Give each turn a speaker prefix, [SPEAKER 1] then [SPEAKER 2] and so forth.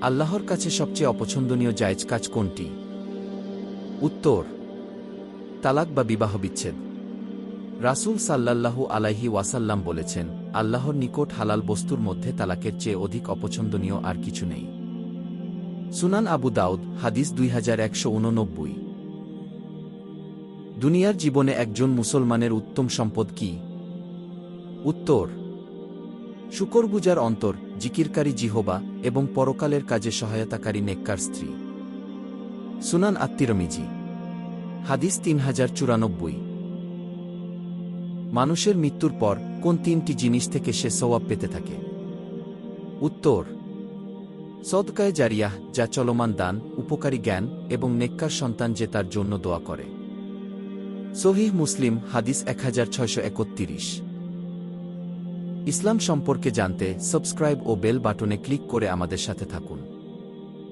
[SPEAKER 1] আল্লাহর কাছে সবচেয়ে অপছন্দনীয় জায়েজ কাজ কোনটি? উত্তর, তালাক বা বিবাহ বিচ্ছেদ। রাসূল সাল্লাল্লাহু আলাইহি ওয়াসাল্লাম বলেছেন, আল্লাহর নিকট হালাল বস্তুর মধ্যে তালাকের চেয়ে অধিক অপছন্দনীয় আর কিছু নেই। সুনান আবু দাউদ, হাদিস দুই হাজার একশো উননব্বই। দুনিয়ার জীবনে একজন মুসলমানের উত্তম সম্পদ কি? উত্তর শুকরগুজার অন্তর, জিকিরকারী জিহবা এবং পরকালের কাজে সহায়তাকারী নেককার স্ত্রী। সুনান আত্মিরমিজি। হাদিস তিন হাজার চুরানব্বই। মানুষের মৃত্যুর পর কোন তিনটি জিনিস থেকে সে সওয়াব পেতে থাকে? উত্তর, সদকায় জারিয়াহ, যা চলমান দান, উপকারী জ্ঞান এবং নেককার সন্তান যে তার জন্য দোয়া করে। সহিহ মুসলিম, হাদিস এক হাজার ছয়শো একত্রিশ। ইসলাম সম্পর্কে জানতে সাবস্ক্রাইব ও বেল বাটনে ক্লিক করে আমাদের সাথে থাকুন।